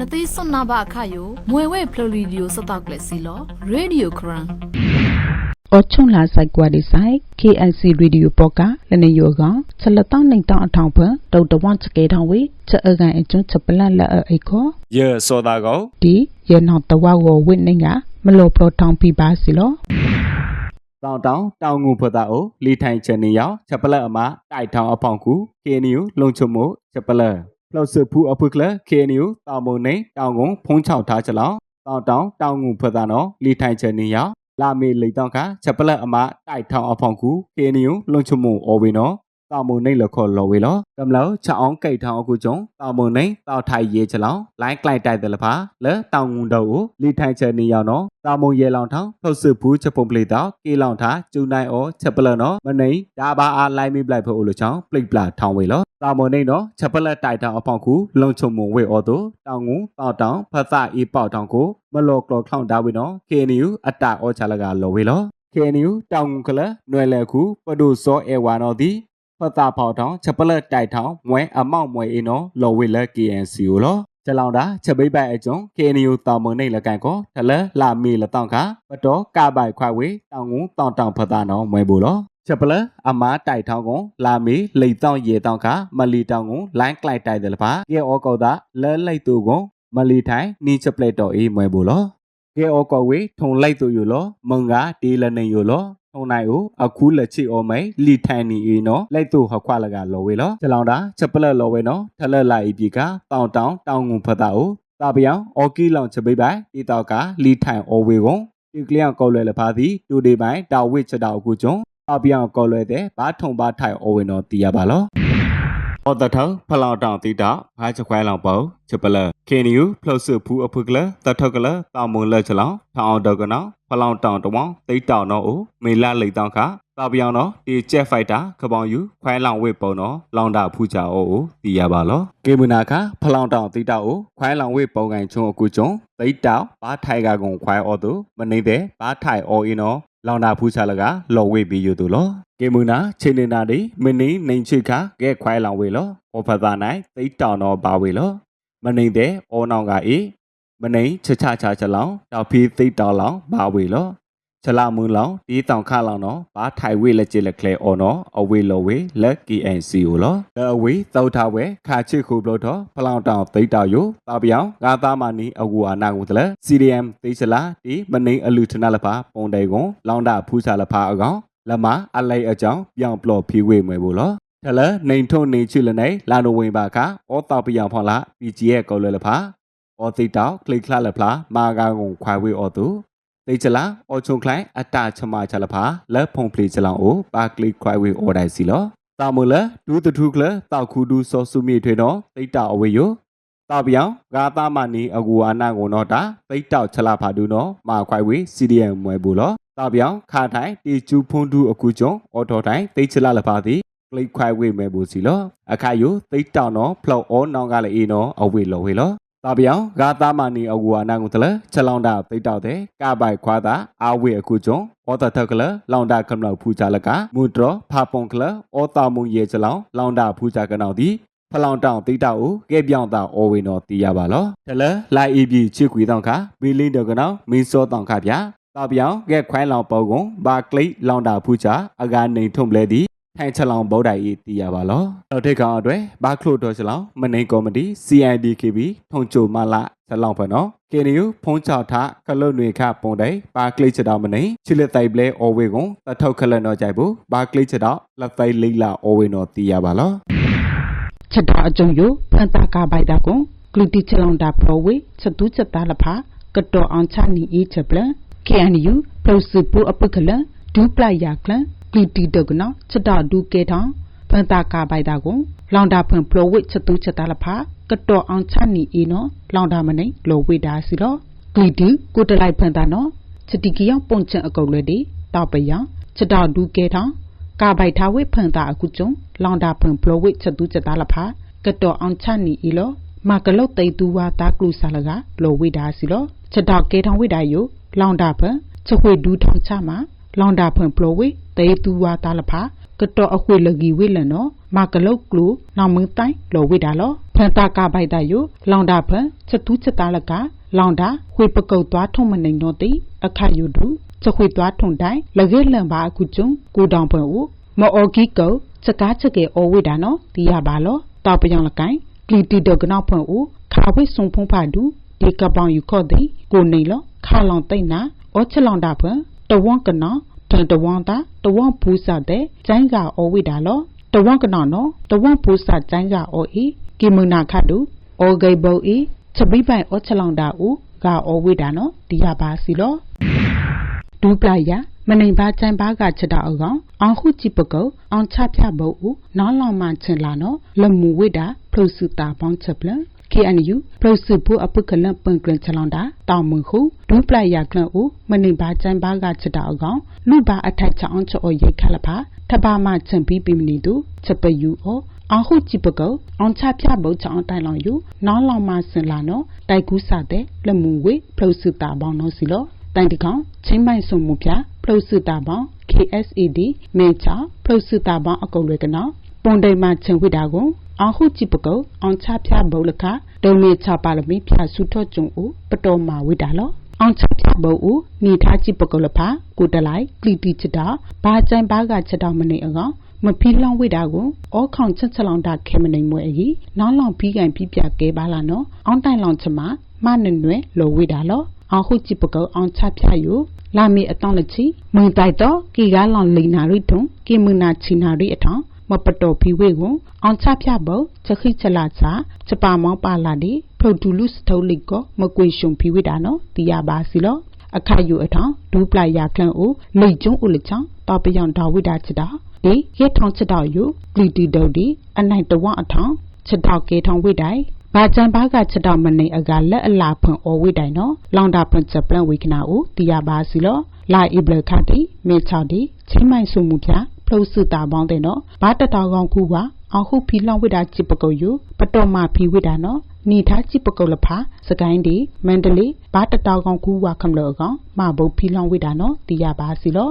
နသိစွန်နာဘအခါယိုမွေဝဲဖလိုရီဒီယိုစတောက်ကလက်စီလောရေဒီယိုခရန်အော်ချုံလာဆိုင်ကွာဒီဆိုင် KNC Radio ပေါ့ကလနေယောကောင်ချက်လက်တောင်းနိုင်တောင်းအထောင်ဖွဒေါက်တာဝန်ချကေထောင်းဝေချက်အကန်အကျွန်းချက်ပလတ်လက်အိခောယေစောတာကိုဒီရနောက်တဝါကိုဝိနေကမလို့ပရထောင်းပြပါစီလောတောင်တောင်တောင်ငူဖတာအိုလီထိုင်ချန်နေရောက်ချက်ပလက်အမတိုက်ထောင်အဖောင်ကူကေနီယူလုံချုံမို့ချက်ပလက် ဖလောက်စဖူအဖုကလကေနီယူတောင်မုံနေတောင်ကုန်းဖုံးချောက်ထားချလောင်းတောင်တောင်တောင်ငူဖတာနော်လီထိုင်ချန်နေရောက်လာမေလိတောင်ကချက်ပလက်အမတိုက်ထောင်အဖောင်ကူကေနီယူလုံချုံမို့အော်ဝေနော်တောင်မုံနေလခေါ်လော်ဝေလောကမလို့ချောင်းကိတ်ထောင်အခုကျုံတောင်မုံနေတောက်ထိုင်ရေးချလောင်းလိုင်းကလိုက်တိုက်တယ်လဖာလဲတောင်ငုံတော့ကိုလီထိုင်ချန်နေရောက်နော်တောင်မုံရဲလောင်ထောင်ထုတ်စဖူချက်ပုံပလေတော့ကေလောင်ထားကျူနိုင်အောချက်ပလက်နော်မနေဒါဘာအားလိုက်မိပလိုက်ဖို့လို့ချောင်းပလိပလာထောင်ဝေလော တောင်မုံနေနော်ချက်ပလက်တိုက်ထောင်အဖောင်ကူလုံချုံမုံဝေအော်တို့တောင်ငုံတောက်တောင်ဖတ်သအေးပေါတောင်ကိုမလော်ကလော်ခေါန့်တာဝေနော်ကေနီယူအတာအောချလကလော်ဝေလောကေနီယူတောင်ငုံကလနွယ်လေခုပဒုစောအေဝါနော်ဒီဖတ်တာဖောက်ထောင်ချက်ပလက်တိုက်ထောင်မွဲအမောက်မွဲအင်းနော်လော်ဝေလက် KNC ကိုလောကျလောင်တာချက်ပိပိုက်အကျုံကေနီယူတောင်မုံနေလကန်ကိုထလလာမီလတောင်ခပတော်ကပိုက်ခွိုက်ဝေတောင်ငုံတောင်တောင်ဖတ်တာနော်မွဲဘူးလော ချက်ပလက်အမားတိုက်ထောင်ကိုလာမီလိတ်တောင်ရေတောင်ခမလီတောင်ကိုလိုင်းကလိုက်တိုက်တယ်လပါကေအောကောတာလဲလိုက်သူကိုမလီထိုင်နီချက်ပလက်တော်အေးမွဲဘူးလောကေအောကောဝေထုံလိုက်သူယူလောမုံကဒီလနေယူလောထုံနိုင်ကိုအခုလက်ချီအောမိလီထိုင်နီအီနော်လိုက်သူဟခွာလကလောဝေလောကျလောင်တာချက်ပလက်လောဝေနော်ထလက်လိုက်ပြီကတောင်တောင်တောင်ငုံဖတာအိုတာပြောင်အော်ကီလောင်ချက်ပိပိုင်ဒီတော့ကလီထိုင်အောဝေကုန်ဒီကလျံကောလွယ်လဖာသည်တူဒီပိုင်တာဝစ်ချက်တောက်အခု ကျုံတာပြောင်ကောလွယ်တဲ့ဘာထုံဘာထိုင်အောဝေနော်တီးရပါလောအော်တထောဖလောင်တောင်တီတာဘာချခွဲလောင်ပေါ့ချပလကေနီယူဖလို့စုဖူအဖုကလတထောက်ကလတောင်မွန်လက်ချလောင်ထောင်တော့ကနောဖလောင်တောင်တဝောင်းတိတ်တောင်တော့အိုမေလာလိတ်တောင်ခတာပြောင်တော့ဒီဂျက်ဖိုက်တာခပောင်ယူခွဲလောင်ဝစ်ပုံတော့လောင်တာဖူချအိုအိုတီရပါလောကေမနာခဖလောင်တောင်တီတာအိုခွဲလောင်ဝစ်ပုံကန်ချုံအကူကျုံတိတ်တောင်ဘာထိုင်ကကုံခွဲအော်သူမနေတဲ့ဘာထိုင်အော်အင်းတော့ လောင်တာဖူချလကလော်ဝေးပြီးယူသူလောကေမူနာချင်းနေတာဒီမင်းနေနေချိခကဲခွိုင်းလောင်ဝေလောအော်ဖသာနိုင်သိတောင်တော့ပါဝေလောမနေတဲ့အောနောင်ကအေးမနေချချချချလောင်တောက်ဖီသိတောင်လောင်ပါဝေလော ချလာမူလောင်ဒီတောင်ခလောင်တော့ဘာထိုင်ဝေလက်ကျလက်ကလေအော်နော်အဝေလောဝေလက် KNC ကိုလောအဝေသောက်ထားဝဲခါချစ်ခုဘလို့တော့ဖလောင်တောင်သိတောင်ယိုတာပြောင်ငါသားမနီအကူအာနာကိုတလဲ CDM သိချလာဒီမနေအလူထနာလဖာပုံတိုင်ကွန်လောင်တာဖူးချလဖာအကောင်လမအလိုက်အကြောင်းပြောင်ပလော့ဖီဝေမွေဘူးလောထလနေထုံနေချီလနေလာနိုဝင်ဘာကဩတောက်ပြောင်ဖော်လာ PG ရဲ့ကောလွယ်လဖာဩသိတောက်ကလိကလလဖလာမာကာကုံခွိုင်ဝေဩသူ သိချလာဩချုံခလိုင်းအတချမချလဖာလက်ဖုံဖလီချလောင်အိုပါကလိခွိုင်ဝေဩဒိုင်စီလောတာမူလဒူးတထုကလတောက်ခူဒူစောစုမြေထွေတော့သိတောက်အဝေယိုတာပြောင်ဂါသားမနီအကူအနာကိုတော့တာသိတောက်ချလာဖာဒူနော်မာခွိုင်ဝေ CDM မွဲဘူးလောတာပြောင်ခါထိုင်တီကျူဖွန်တူအခုကျုံအော်တော်တိုင်သိချလာလပါသည်ကလိခွိုင်ဝေမဲဘူးစီလောအခါယိုသိတောင်တော့ဖလောက်အောနောင်ကလည်းအေနော်အဝေလောဝေလော တာပြောင်ဂါသားမနီအကူအနာကိုတလဲချက်လောင်းတာသိတောက်တဲ့ကပိုက်ခွာတာအာဝေအခုကျုံအော်တထက်ကလလောင်တာကမလောက်ဖူချလကမူတော်ဖာပွန်ကလအော်တာမုံရေချလောင်းလောင်တာဖူချကနောက်သည်ဖလောင်တောင်တိတောက်ကိုကဲပြောင်းတာအော်ဝေနော်တီးရပါလောတလဲလိုက်အီပြီချစ်ခွေတောင်ခဘီလင်းတော့ကနောက်မင်းစောတောင်ခဗျာတာပြောင်ကဲခွိုင်းလောင်ပေါကုံဘာကလိလောင်တာဖူချာအကနေထုံပလဲသည် ထိုင်ချလောင်ဗောဒိုင်ဤတီးရပါလောတော့ထိတ်ကောင်အတွက်ဘာခလို့တော့ချလောင်မနေကော်မတီ CIDKB ထုံချိုမလာချလောင်ဖနော်ကေနီယဖုံးချောက်ထကလုတ်နွေခပုံတိုင်ဘာကလိချတောင်မနေချစ်လက်တိုင်ပလဲအော်ဝေကုံတထောက်ခလက်တော့ကြိုက်ဘူးဘာကလိချတောင်လက်သိလိလာအော်ဝေနော်တီးရပါလောချက်တာအကျုံယိုဖန်တာကပိုက်တာကွန်ကလူတီချလောင်တာပရဝေချက်တူးချက်တာလဖာကတော်အောင်ချနီအေးချက်ပလန် KNU ပလုစပူအပကလဒူပလိုက်ယာကလန် ကလူတီတကနောချက်တာဒူကေထောင်းဖန်တာကပိုက်တာကွန်လောင်တာဖွင့်ပရဝေချက်တူးချက်တာလဖာကတော်အောင်ချနီအေးနော်လောင်တာမနေလောဝေတာစီတော့ကလူတီကိုတလိုက်ဖန်တာနော်ချက်တီကီယောပုံချင်အကုတ်လွဲဒီတောက်ပယချက်တာဒူကေထောင်းကာဘိုက်ထားဝိဖန်တာအခုကျုံလောင်တာဖွင့်ပရဝိချက်တူးချက်တာလဖာကတော်အောင်ချနီအီလောမာကလုတ်တိတ်သူဝါတာကလူဆာလကလောဝိဒါစီလောချက်တော့ကေထောင်ဝိဒါယိုလောင်တာဖွင့်ချက်ခွေဒူးထောင်ချမှာ လောင်တာဖွင့်ပလောဝိတိတ်သူဝါတာလဖာကတော်အခွေလကီဝိလနော်မာကလုတ်ကလူနောင်မင်းတိုင်းလောဝိဒါလောဖန်တာကပိုက်တာယိုလောင်တာဖန်ချက်တူးချက်သားလကလောင်တာဝေပကုတ်သွားထုံမနေတော့တိအခါယုဒုချက်ခွေသွားထုံတိုင်းလကဲလန်ပါအခုကျုံကိုတောင်ဖွယ်ဦးမော်အော်ဂီကောချက်ကားချက်ကေအော်ဝိတာနော်တီးရပါလောတောက်ပြောင်လကိုင်ကလီတီဒကနောက်ဖွယ်ဦးခါဝိဆုံဖုံးဖာဒူဒီကပောင်ယူခေါ်တဲ့ကိုနေလောခါလောင်တိတ်နာအောချက်လောင်တာဖွယ် တဝွန်ကနော်တန်တဝွန်တာတဝွန်ဘူးစားတဲ့ကျိုင်းကအော်ဝိတာလောတဝွန်ကနော်နော်တဝွန်ဘူးစားကျိုင်းကအော်ဤကီမနာခတ်တူအော်ဂေဘောဤချက်ပိပိုင်အောချက်လောင်တာဦးကအော်ဝိတာနော်ဒီရပါစီလောဒူပလာယာမနိုင်ပါချန်ပါကချက်တော့အောင်အောင်ခုကြည့်ပကုတ်အောင်ချဖြတ်ဖို့ဦးနောင်းလောင်မှချင်လာနော်လမှုဝိတာဖလုစုတာပေါင်းချက်ပလ KNU ပလုစုဖို့အပုကလပန်ကလချလောင်တာတောင်မခုဒူပလာယာကလဦးမနိုင်ပါချန်ပါကချက်တော့အောင်လူပါအထိုက်ချအောင်ချောရိတ်ခလဖာထပါမှချင်ပြီးပြီမနီတူချက်ပယူအောအောင်ခုကြည့်ပကုတ်အောင်ချဖြတ်ဖို့ချောင်းတိုင်လောင်ယူနောင်းလောင်မှစင်လာနော်တိုက်ကူးစတဲ့လမှုဝေဖလုစုတာပေါင်းနော်စီလောတိုင်တကောင်ချင်းမိုင်ဆုံမှုပြဖလုစုတာပေါင်း KSAD မေချာဖလုစုတာပေါင်းအကုတ်လွယ်ကနော် ပွန်တိမ်မှာချင်ဝိတာကိုအောင်ခုကြည့်ပကုတ်အောင်ချဖြတ်ဘုတ်လခဒုံမေချပါလမီဖြတ်စုထော့ကျုံဦးပတော်မှာဝိတာလောအောင်ချဖြတ်ဘုတ်ဦးနေထားကြည့်ပကုတ်လဖာကိုတလိုက်ကလီတီချတာဘာကြိုင်ဘာကချက်တော်မနေအကောင်မဖီလောင်ဝိတာကိုအောခေါင်ချက်ချက်လောင်တာခဲမနိုင်မွဲအကြီးနောင်းလောင်ပြီးကန်ပြီးပြကဲပါလာနော်အောင်တိုင်လောင်ချမမနနွဲလောဝိတာလောအောင်ခုကြည့်ပကောအောင်ချဖြယူလာမီအတောင်းလက်ချီမွန်တိုက်တော့ကီကားလောင်လိနာရိထုံကီမနာချီနာရိအထောင် မပတော်ဖီဝေကိုအောင်ချဖြဖို့ချက်ခိချလာချချပါမောင်းပါလာဒီဖုတ်တူလူစထုံးလိကောမကွေရှုံဖီဝိတာနော်တီရပါစီလောအခါယူအထောင်ဒူပလိုက်ရခန့်အိုလိတ်ကျုံဦးလချောင်းတော့ပြောင်တော်ဝိတာချတာဒီရဲထောင်ချတော့ယူဂလီတီဒုတ်ဒီအနိုင်တဝအထောင်ချတော့ကေထောင်ဝိတိုင်ဘာချန်ဘာကချက်တော့မနေအကလက်အလာဖွန်အော်ဝိတိုင်နော်လောင်တာဖွန်ချက်ပလန်ဝိကနာဦးတီရပါစီလောလာအိဘလခတိမေချာဒီချင်းမိုင်ဆုမှုပြ ဖလို့စုတာပေါင်းတဲ့နော်ဘာတတော်ကောင်ခုပါအောင်ခုဖီလောင်ဝိတာချစ်ပကုတ်ယူပတော်မဖီဝိတာနော်နီထားချစ်ပကုတ်လဖာစကိုင်းဒီမန္တလေးဘာတတော်ကောင်ခုပါခမလောကောင်မဘုတ်ဖီလောင်ဝိတာနော်တီရပါစီလော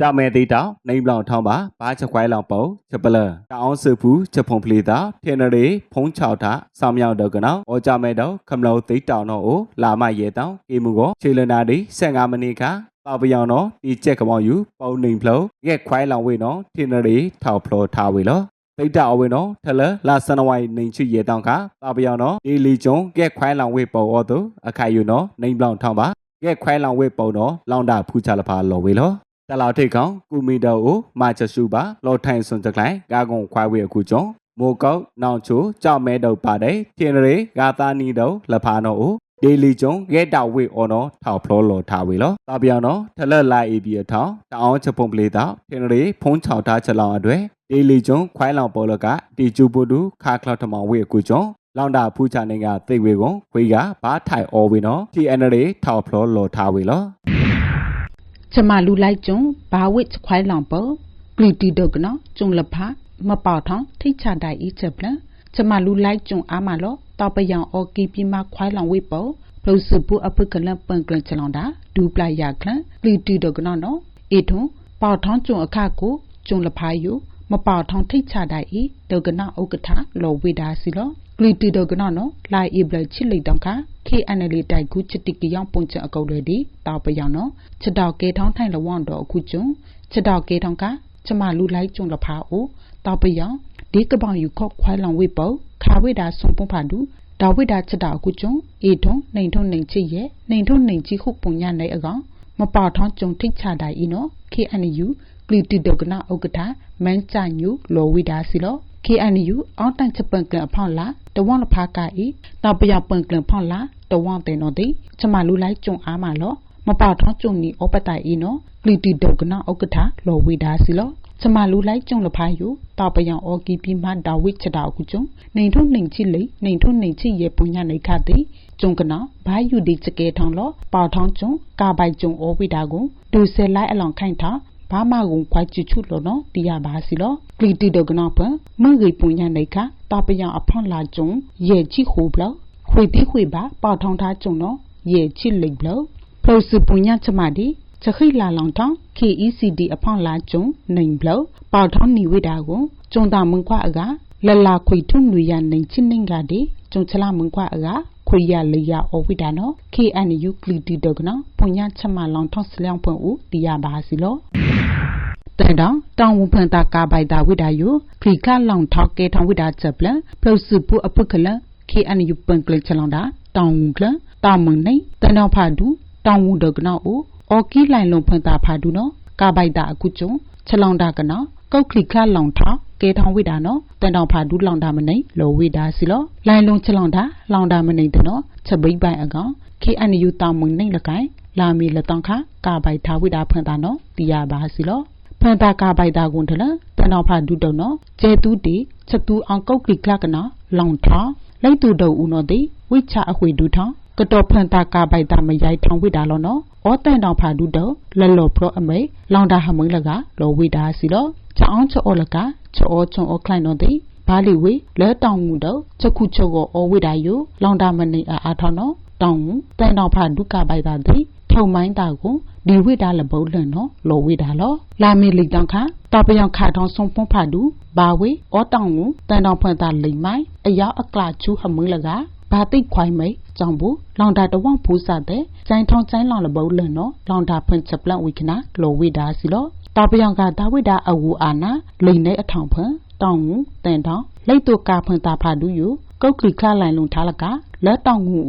ကြမဲသေးတောင်နေဘလောင်ထောင်းပါဘာချက်ခွိုင်းလောင်ပုံချက်ပလတောင်းစုဖူချက်ဖုံဖလီတာထေနရီဖုံးချောက်တာဆောင်းမြောက်တော့ကနော်ဩကြမဲတော့ခမလောသိတောင်တော့ကိုလာမရဲတောင်အေမူကိုခြေလနာဒီ15မိနစ်ခါ ပေါပြောင်တော့ဒီချက်ကမောင်ယူပုံနေဖလောရက်ခွိုင်းလောင်ဝေနော်ထေနရီထောက်ဖလောထားဝေလောသိတာအဝေနော်ထလလာစနဝိုင်နေချီရဲတောင်ခါပေါပြောင်နော်ဒီလီကျုံရက်ခွိုင်းလောင်ဝေပေါ်အော်သူအခိုင်ယူနော်နေဘလောင်ထောင်းပါရက်ခွိုင်းလောင်ဝေပုံတော့လောင်တာဖူးချလဖာလော်ဝေလောတလောက်ထိတ်ကောင်ကူမီတော်ကိုမာချစုပါလောထိုင်စွန်တကလိုင်ကာကုံခွာဝေအခုကျုံမိုကောက်နောင်ချိုကြောက်မဲတော့ပါတယ်ထင်ရေဂါသာနီတော့လဖာနော်ကို ဒေလီကျုံရဲတောက်ဝေအော်နော်ထောက်ဖလောလောထားဝေလောတာပြောင်နော်ထလက်လိုက်အပြီးအထောင်းတောင်းချက်ပုံပလေးတော့ထင်ရေဖုံးချောက်ထားချက်လောင်အတွေ့ဒေလီကျုံခွိုင်းလောင်ပေါ်လကတီကျူပူတူခါခလောက်ထမောင်ဝေအခုကျုံလောင်တာဖူးချနေကသိဝေကုံခွေးကဘာထိုင်အော်ဝေနော် TNR ထောက်ဖလောလောထားဝေလောချမလူလိုက်ကျုံဘာဝစ်ခွိုင်းလောင်ပေါ်ဂလီတီဒုတ်ကနော်ကျုံလဖာမပေါထောင်းထိတ်ချတိုင်ဤချက်ပလန်ချမလူလိုက်ကျုံအားမလော တောက်ပယောင်အော်ကီပြမခွိုင်းလောင်ဝိပေါ်ဖလို့စပူအပကလပန်ကလချလောင်တာဒူပလိုက်ရခလန်ဂလီတီဒုတ်ကနော်နော်အေထုံပေါထောင်းကျုံအခကိုကျုံလဖာယူမပေါထောင်းထိတ်ချတိုင်ဤဒုတ်ကနော်ဥက္ကဋလောဝိဒါစီလောဂလီတီဒုတ်ကနော်နော်လာအိဘလချစ်လိတောင်ခါ KNL တိုက်ကူချစ်တိကယောင်ပုံချအကုတ်လေဒီတောက်ပယောင်နော်ချစ်တောက်ကဲထောင်းထိုင်လဝွန်တော့အခုကျုံချစ်တောက်ကဲထောင်းကချမလူလိုက်ကျုံလဖာအိုတောက်ပယောင် ဒီကပောင်ယူခော့ခွိုင်းလောင်ဝိပုတ်ခါဝိတာဆုံပုံဖာဒူဒါဝိတာချစ်တောက်အခုကျုံအေထုံနှိမ်ထုံနှိမ်ချစ်ရဲ့နှိမ်ထုံနှိမ်ချီခုပုံညနိုင်အကောင်မပေါထောင်းကျုံထိတ်ချတိုင်ဤနော် KNU ကလီတီဒုကနာဥက္ကဋမန်းချညူလောဝိတာစီလော KNU အောင်းတန်ချပန်ကလအဖောင်းလာတဝွန်လဖာကဤတောက်ပယပန်ကလဖောင်းလာတဝွန်တဲ့နော်တိချမလူလိုက်ကျုံအားမလောမပေါထောင်းကျုံနီဩပတိုင်ဤနော်ကလီတီဒုကနာဥက္ကဋလောဝိတာစီလော ချမလူလိုက်ကျုံလဖာယူတောက်ပယံအော်ကီပြီးမှဒါဝိချတာခုကျုံနေထုံနေချိလိနေထုံနေချိရဲ့ပုညနေခတိကျုံကနာဘာယူဒီချကဲထောင်းလောပေါထောင်းကျုံကာပိုက်ကျုံဩဝိတာကိုဒူဆဲလိုက်အလောင်ခိုင်ထားဘာမကုံခွိုက်ချချူလောနော်တီရပါစီလောကလီတီဒကနာပမငိပုညာနေခတာပယအဖွန်လာကျုံရဲ့ချိခုဘလခွေတိခွေပါပေါထောင်းထားကျုံနော်ရဲ့ချိလိဘလဖလို့စပုညာချမဒီ ချခိလာလောင်ထောင်း KECD အဖွန်လာကျုံနိုင်ဘလပေါထောင်းနေဝိတာကိုကျုံတာမွန်ခွအကလလာခွေထုနွေရနိုင်ချင်းနှင်ကတဲ့ကျုံချလာမန်ကွာအကခွေရလေရအဝိဒါနော် KNU ကလီတီဒကနော်ပုံညာချမလောင်ထောင်းစလျောင်းပွင့်ဦးတီရပါစီလောတန်တောင်တောင်ဝဖန်တာကာပိုက်တာဝိဒါယုခလီခလောင်ထောက်ကဲထောင်ဝိဒါချက်ပလပလုစုပူအပုကလ KNU ပန်ကလချလောင်တာတောင်ဝကလတာမန်နေတန်တော်ဖာဒူတောင်ဝဒကနော်အို အော်ကီလိုင်လုံဖန်တာဖာဒူနော်ကာပိုက်တာအခုကျုံချလောင်တာကနော်ကောက်ခလီခလောင်ထောက်ကဲထောင်ဝိဒါနော်တန်တော်ဖာဒူလောင်တာမနေလောဝိဒါစီလောလိုင်လုံချလောင်တာလောင်တာမနေတနော်ချက်ပိပိုင်အကောင် KNU တောင်မန်နေလကိုင်လာမီလတောင်ခကာပိုက်ထားဝိဒါဖန်တာနော်တီရပါစီလောဖန်တာကာပိုက်တာကွန်ထလတန်တော်ဖာဒုတုံနော်ကျဲတူတီချက်တူအောင်ကုတ်ကလီကလကနော်လောင်ထောင်းလိုက်တူတုံဦးနော်တိဝိချအခွေဒူထောင်း ကတော်ဖန်တာကာပိုက်တာမရိုက်ထောင်းဝိတာလောနော်ဩတန်တော်ဖာဒုတုံလလော်ပရအမေလောင်တာဟမင်းလကလောဝိတာစီလောချောင်းချောလကချောချုံအခလိုက်နော်တိဘာလီဝေလဲတောင်ငူတော့ချက်ခုချုပ်ကိုဩဝိတာယိုလောင်တာမနေအားအားထောင်းနော်တောင်ငူတန်တော်ဖာဒုကပိုက်တာတိထုံမိုင်းတာကိုဒီဝိတာလဘုံလန်နော်လောဝိတာလောလာမီလိတောင်ခါတပယံခါထောင်းဆုံးဖုံးဖာဒူဘာဝေဩတောင်ကိုတန်တောင်ဖွင့်တာလိမ့်မိုင်းအယောက်အကလာချူဟမွေးလက ဘာတိတ်ခွိုင်းမိတ်ကြောင့်ဘူးလောင်တာတဝန့်ဖူးစားတဲ့ကျိုင်းထောင်းကျိုင်းလောင်လဘုံလန်နော်လောင်တာဖွင့်ချက်ပလန့်ဝိကနာလောဝိတာစီလောတပယံကတာဝိတာအဝူအာနာလိမ့်နေအထောင်ဖွင့်တောင်ကိုတန်တောင်လိတ်တူကာဖွင့်တာဖာဒူယူကုတ်ကလီခလိုင်လုံထားလကလက်တောင်ကို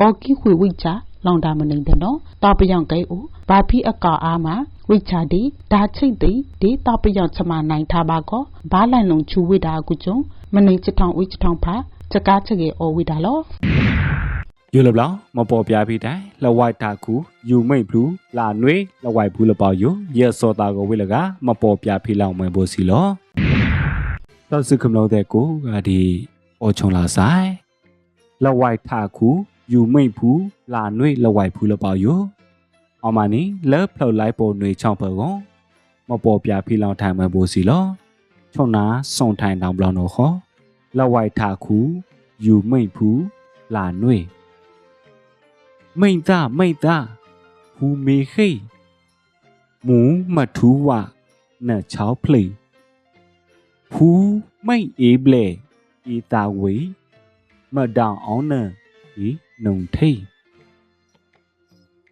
အော်ကီခွေဝိချာလောင်တာမနေတဲ့နော်တာပယံကဲဦးဘာဖီအကာအားမှာဝိချာဒီဒါချိတ်တိဒီတာပယံချမနိုင်ထားပါကောဘာလိုင်လုံချူဝိတာကုကျုံမနေချထောင်ဝိချထောင်ဖာ စကားချက်ကေအော်ဝိတာလောယူလဘလောင်မပေါ်ပြပြီးတိုင်လဝိုက်တာကူယူမိတ်ဘူးလာနွေလဝိုက်ဘူးလပေါယူရဲစောတာကိုဝိလကမပေါ်ပြဖိလောင်မွင်ဖို့စီလောတော့စကမလို့တဲ့ကိုကဒီအောချုံလာဆိုင်လဝိုက်တာကူယူမိတ်ဘူးလာနွေလဝိုက်ဘူးလပေါယူအောင်မနီလဲဖလောက်လိုက်ပေါ်နွေချောင်းဖေကောမပေါ်ပြဖိလောင်ထိုင်မွင်ဖို့စီလောချုံနာစုံထိုင်တောင်ဘလောင်တော့ခေါ် လဝိုက်တာကူယူမိတ်ဘူးလာနွေမိတ်သားမိတ်သားဟူမေခိမူမထူဝနဲ့ချောင်းဖလေဖူမိတ်အေးဘလေဤတာဝေမတောင်အောင်နဲ့ဒီနုံထိတ်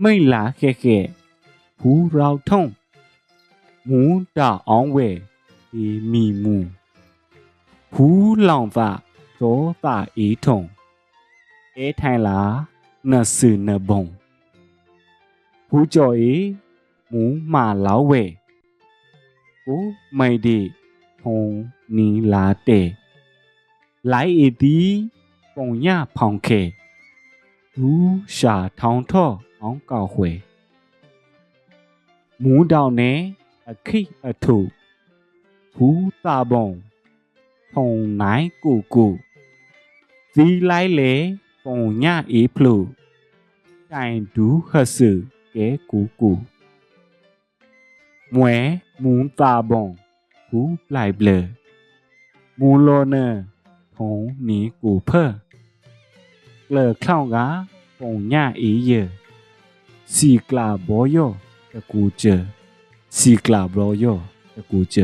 မိတ်လာခဲခဲဖူရောက်ထုံးမူတာအောင်ဝဲဒီမီမူဖူလောင်သာသောတာအေးထုံအဲထိုင်လာနဆူနဘုံဘူးကျော်ဤမူမာ လောက်ဝဲကိုမိုင်ဒီဖုံနီလာတဲ့လိုက်အတီပုံညဖောင်ခဲဘူးရှာထောင်းထော့အောင်ကောက်ဝဲမူးတောင်နဲ့အခိအထုဘူးတာဘုံဖုံနိုင်ကိုကိုဇီလိုက်လေပုံည အေးဖလို့တိုင်ဒူးဟဆူကဲကူကူမွဲမူးတာဘုံဘူးလိုက်ဘလမူလောနထုံနီကူဖလေခေါင်ကပုံညအေးရစီကလာဘောယောတကူချစီကလာဘောယောတကူချ